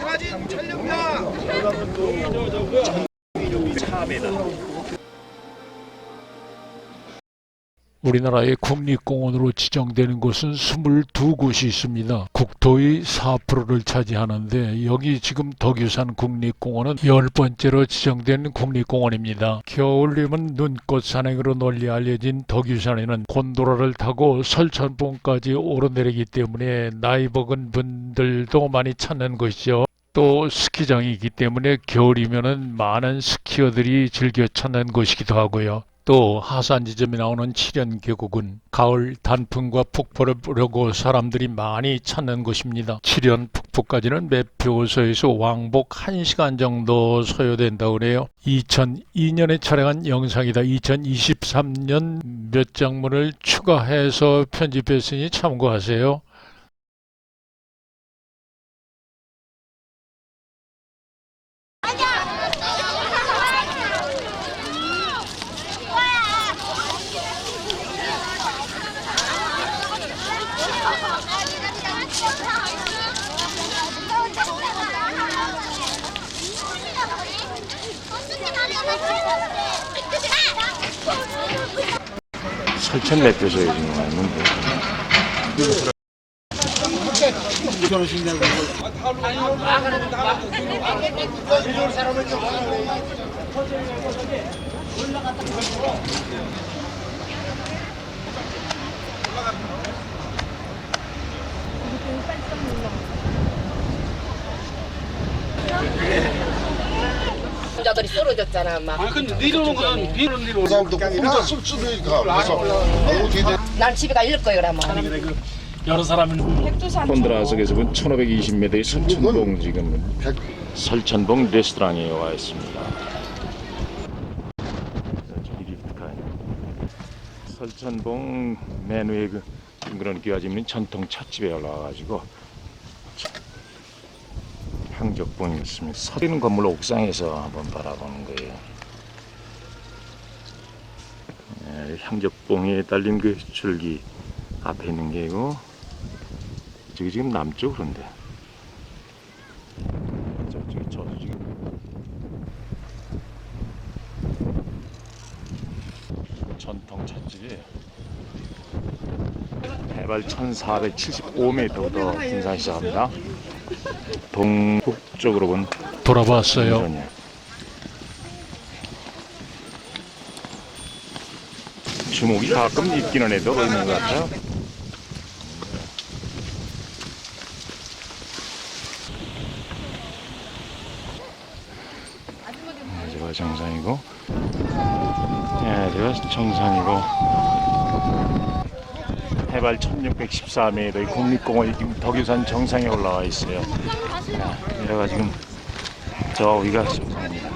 사진 촬영장. 우리나라의 국립공원으로 지정되는 곳은 22곳이 있습니다. 국토의 4%를 차지하는데 여기 지금 덕유산 국립공원은 열 번째로 지정된 국립공원입니다. 겨울이면 눈꽃 산행으로 널리 알려진 덕유산에는 곤도라를 타고 설천봉까지 오르내리기 때문에 나이 먹은 분들도 많이 찾는 곳이죠. 또 스키장이기 때문에 겨울이면은 많은 스키어들이 즐겨 찾는 곳이기도 하고요. 또 하산 지점에 나오는 칠연 계곡은 가을 단풍과 폭포를 보려고 사람들이 많이 찾는 곳입니다. 칠연 폭포까지는 매표소에서 왕복 1시간 정도 소요된다고 그래요. 2002년에 촬영한 영상이다. 2023년 몇 장면을 추가해서 편집했으니 참고하세요. 설천 매표소에 지금 왔는데 남자들이 쓰러졌잖아 막. 아니 근데 내려오는 거는 비는 내려오는 사람도 혼자 쓸 수도 있고 그래서 어떻게 돼? 난 집에 가 이럴 거예요 그러면. 여러 사람이 폰드라석에서 본 1520m의 설천봉 지금 백- 설천봉 레스토랑에 와 있습니다. 설천봉 맨 위에 그 그런 귀하집는 전통 찻집에 올라와가지고 향적봉이었습니다. 서리는 건물 옥상에서 한번 바라보는 거예요. 예, 향적봉에 달린 그 줄기 앞에 있는 게이고 저기 지금 남쪽 그런데. 저쪽이 저도 지금. 전통 찻집이에요 해발 1475m부터 등산 시작합니다 동북쪽으로 본 돌아봤어요. 전이야. 주목이 가끔 있기는 해도 있는 것 같아요 네, 제가 정상이고, 네, 제가 정상이고, 해발 1614m의 국립공원이 지금 덕유산 정상에 올라와 있어요. 네, 내가 지금 저 위가 정상입니다.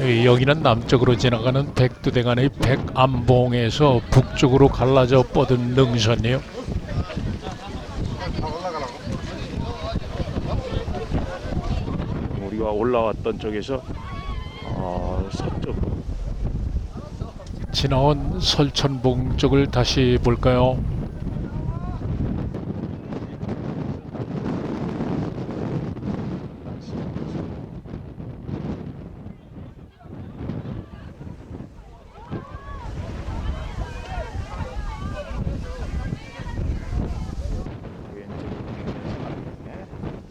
예, 여기는 남쪽으로 지나가는 백두대간의 백암봉에서 북쪽으로 갈라져 뻗은 능선이요. 우리가 올라왔던 쪽에서 어, 서쪽 지나온 설천봉 쪽을 다시 볼까요?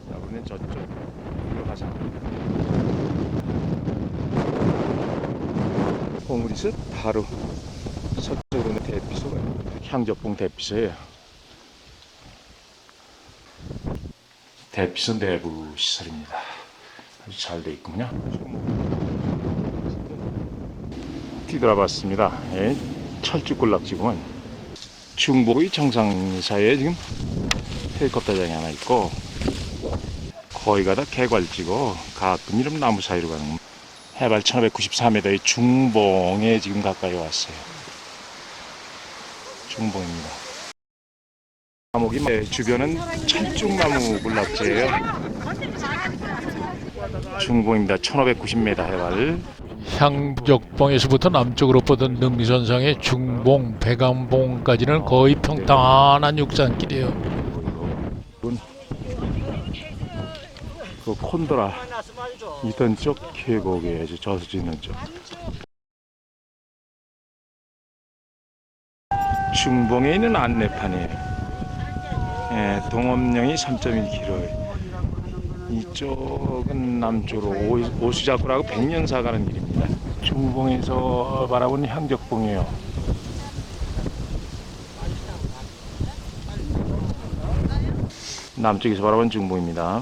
자, 우리는 저쪽으로 가자. 홍우리스 바로 서쪽으로는 대피소가 향적봉 대피소예요. 대피소 내부 시설입니다. 아주 잘 돼 있군요. 뒤돌아봤습니다. 예, 철쭉군락지구는 중부의 정상사이에 지금 헬리콥터장이 하나 있고 거기가 다 개괄지고 가끔 이런 나무 사이로 가는 해발 1594m의 중봉에 지금 가까이 왔어요. 중봉입니다. 감옥이 네, 주변은 철쭉나무 군락지예요. 중봉입니다. 1590m 해발. 향적봉에서부터 남쪽으로 뻗은 능선상의 중봉, 백암봉까지는 거의 평탄한 육산길이에요. 분. 그 콘도라 있던 쪽 계곡에 이제 저수지 있는 쪽. 중봉에 있는 안내판이에요. 예, 동업령이 3.1km. 이쪽은 남쪽으로 오- 오수자구라고 백년사 가는 길입니다. 중봉에서 바라보는 향적봉이에요. 남쪽에서 바라본 중봉입니다.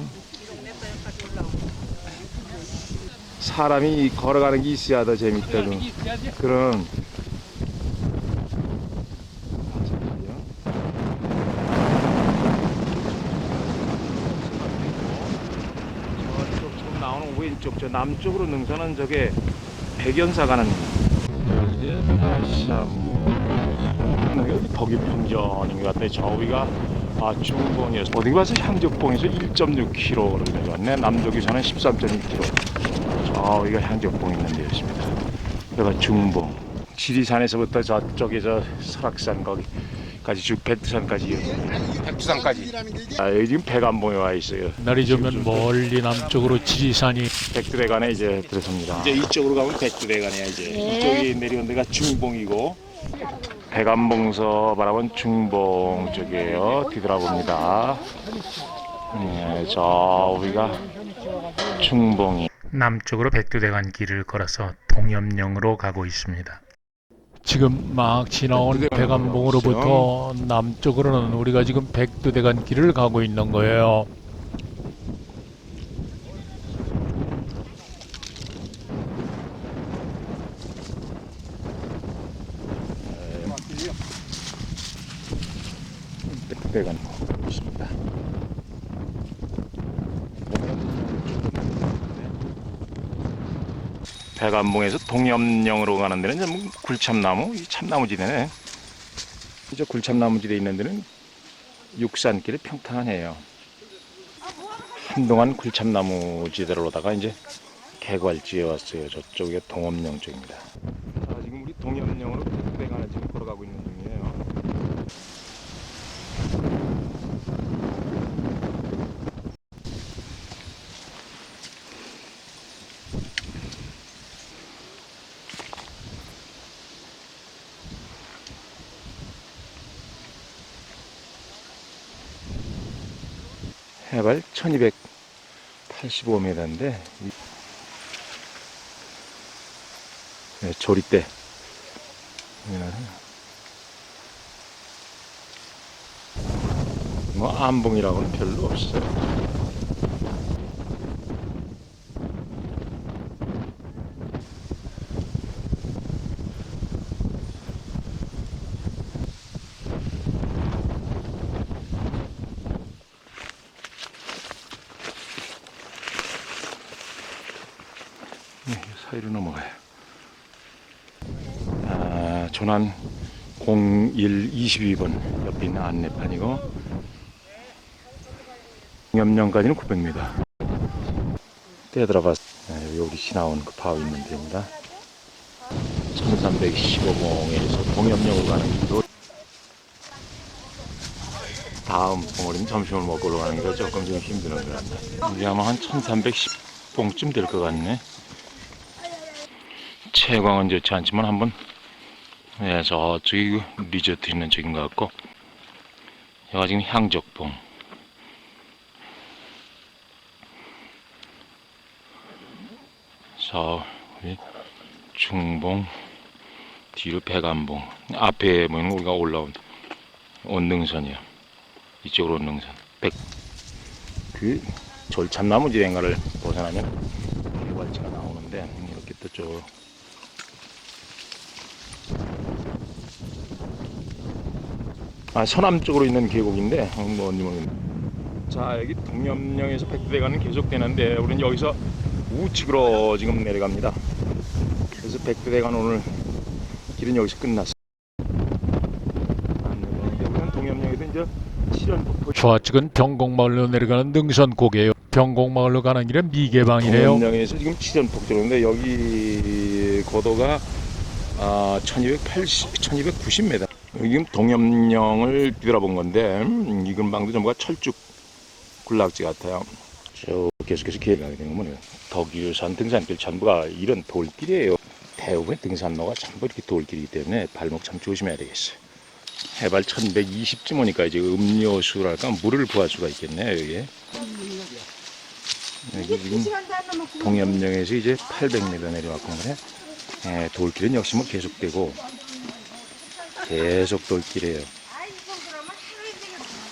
사람이 걸어가는 게 있어야 더 재밌다. 좀. 그런 저쪽 지금 나오는 왼쪽 저 남쪽으로 능선은 저게 백연사 가는 덕이 평전인 것 같네. 저 위가 아 중봉에서 어디 가서 향적봉에서 1.6km를 내려왔네. 남쪽에서는 13.2km. 저 위가 향적봉 있는 데였습니다. 여기가 중봉. 지리산에서부터 저쪽에 저 설악산 거기까지 쭉 백두산까지 이어집니다. 백두산까지. 아, 여기 지금 백암봉에 와 있어요. 날이 좋으면 멀리 남쪽으로 지리산이 백두대간에 이제 들어섭니다. 이제 이쪽으로 가면 백두대간이야 이제. 이쪽이 내려온 데가 중봉이고 백암봉서 바라본 중봉 쪽이에요. 뒤돌아봅니다. 네, 저 우리가 중봉이. 남쪽으로 백두대간 길을 걸어서 동염령으로 가고 있습니다. 지금 막 지나온 백암봉으로부터 남쪽으로는 우리가 지금 백두대간 길을 가고 있는 거예요. 백두대간 가고 있습니다. 백암봉에서 동염령으로 가는 데는 이제 뭐 굴참나무, 이 참나무지대네. 이제 굴참나무지대 있는 데는 육산길이 평탄해요. 한동안 굴참나무지대로다가 이제 개괄지에 왔어요. 저쪽에 동염령 쪽입니다. 자, 지금 우리 동염령으로 백두대간을 지금 걸어가고 있는 중이에요. 해발 1285m인데 네, 조리대. 뭐 안봉이라고는 별로 없어요 네, 이 사이로 넘어가요. 아, 조난 01 22번 옆에 있는 안내판이고 염령까지는 900m 떼들어봤 네, 여기 지나온 그 바위 있는 데입니다. 1315봉에서 동염령으로 가는 길로 다음 봉우리는 점심을 먹고 올라가는 게 조금 좀 힘드는 것 같다. 이게 아마 한 1310봉쯤 될 것 같네 채광은 좋지 않지만 한번 예, 저쪽이 그 리조트 있는 쪽인 것 같고 여기가 지금 향적봉. 저 중봉 뒤로 백암봉. 앞에 보이는 우리가 올라온 원능선이야 이쪽으로 원능선. 백그 졸참나무 지대인가를 벗어나면 개발지가 나오는데 이렇게 또저 아, 서남 쪽으로 있는 계곡인데 어, 뭐 어디 모르겠네. 자 여기 동염령에서 백두대간은 계속되는데 우리는 여기서 우측으로 지금 내려갑니다. 그래서 백두대간 오늘 길은 여기서 끝났어. 안 내려가는데 우리는 동염령에서 이제 칠연폭포 좌측은 병곡마을로 내려가는 능선고개예요. 병곡마을로 가는 길은 미개방이래요. 동염령에서 지금 칠연폭포인데 여기 고도가 아, 1280, 1290m. 여기 지금 동염령을 뒤돌아본 건데 음, 이 근방도 전부가 철쭉 군락지 같아요. 쭉 계속해서 기회가 되는 거는 덕유산 등산길 전부가 이런 돌길이에요. 대부분 등산로가 전부 이렇게 돌길이기 때문에 발목 참 조심해야 되겠어요. 해발 1120쯤 오니까 이제 음료수랄까 물을 부을 수가 있겠네요, 여기에. 여기 지금 동염령에서 이제 800m 내려왔건 그래. 예, 돌길은 역시 뭐 계속되고 계속 돌길이에요.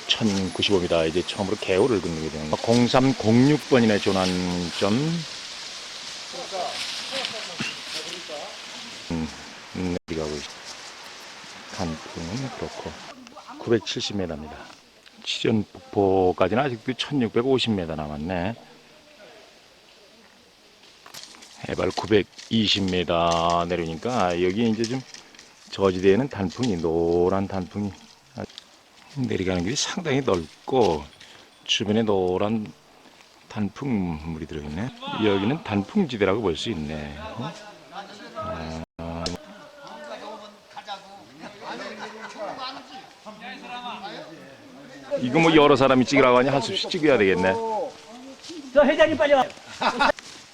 1095m 이제 처음으로 개호를 긋는 게 되는 거. 0306번이나 조난점 음, 음, 내려가고 있어. 단풍은 그렇고 970m입니다. 치전 폭포까지는 아직도 1650m 남았네. 해발 920m 내려오니까 여기 이제 좀 저지대에는 단풍이 노란 단풍이 내려가는 길이 상당히 넓고 주변에 노란 단풍물이 들어있네. 여기는 단풍지대라고 볼 수 있네. 어? 아, 이거 뭐 여러 사람이 찍으라고 하니 한 숲씩 찍어야 되겠네. 저 회장님 빨리 와.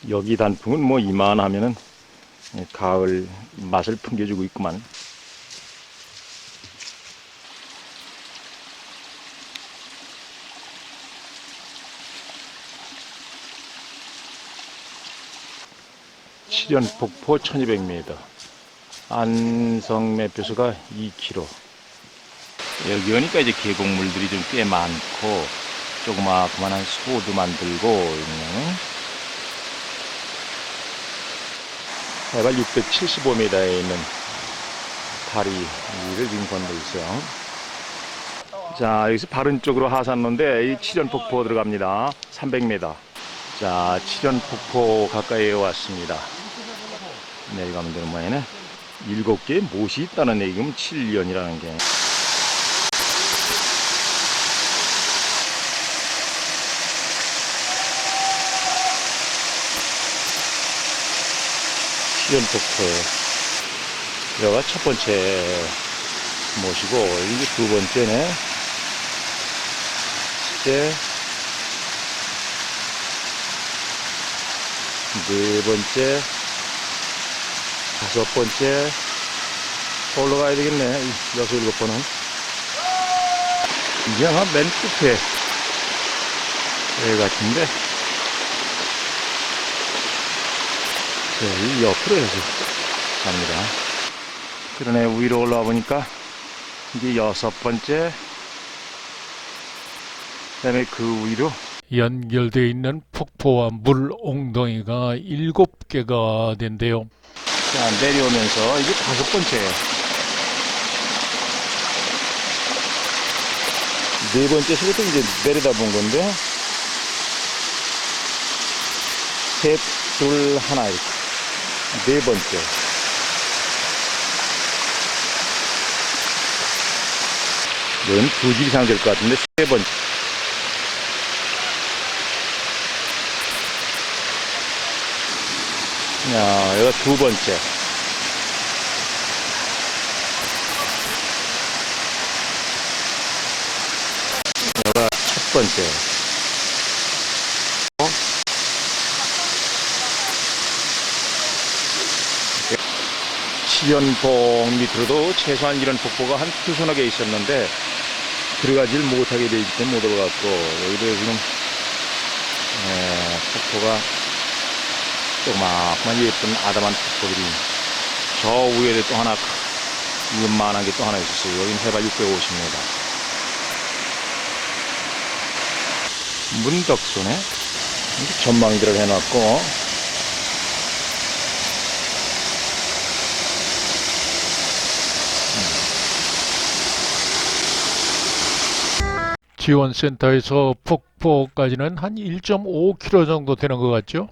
여기 단풍은 뭐 이만하면은 가을 맛을 풍겨주고 있구만. 시련폭포 1200m 안성 매표소가 2km 여기 오니까 이제 계곡물들이 좀 꽤 많고 조그마그만한 소도 만들고 있는 해발 675m에 있는 다리를 지금 건너 있어요. 자, 여기서 바른 쪽으로 하산로인데 이 칠연폭포 들어갑니다. 300m. 자, 칠연폭포 가까이에 왔습니다. 내려가면 되는 모양이네. 일곱 개의 못이 있다는 얘기면 7년이라는 게. 시연폭포 여기가 첫 번째 모시고 이게 두 번째네 이제 네 번째 다섯 번째 더 올라가야 되겠네 이 여섯 일곱 번은 이게 아마 맨 끝에 여기 같은데 자, 이 옆으로 해서 갑니다. 그러네, 위로 올라와 보니까 이게 여섯 번째, 그 다음에 그 위로 연결되어 있는 폭포와 물 옹덩이가 일곱 개가 된대요. 자, 내려오면서 이게 다섯 번째예요. 네 번째서부터 이제 내려다 본 건데, 셋, 둘, 하나 이렇게. 네 번째. 이건 두줄 이상 될 것 같은데, 세 번째. 야, 여기가 두 번째. 여기가 첫 번째. 어? 시연봉 밑으로도 최소한 이런 폭포가 한 두서너 개 있었는데 들어가질 못하게 돼 있기 때문에 못 들어갔고 여기도 지금 에, 폭포가 조그마한 예쁜 아담한 폭포들이 저 위에 또 하나 이만한 게 또 하나 있었어요. 여기는 해발 650m. 문덕소네. 이렇게 전망대를 해놨고 지원센터에서 폭포까지는 한 1.5km 정도 되는 것 같죠?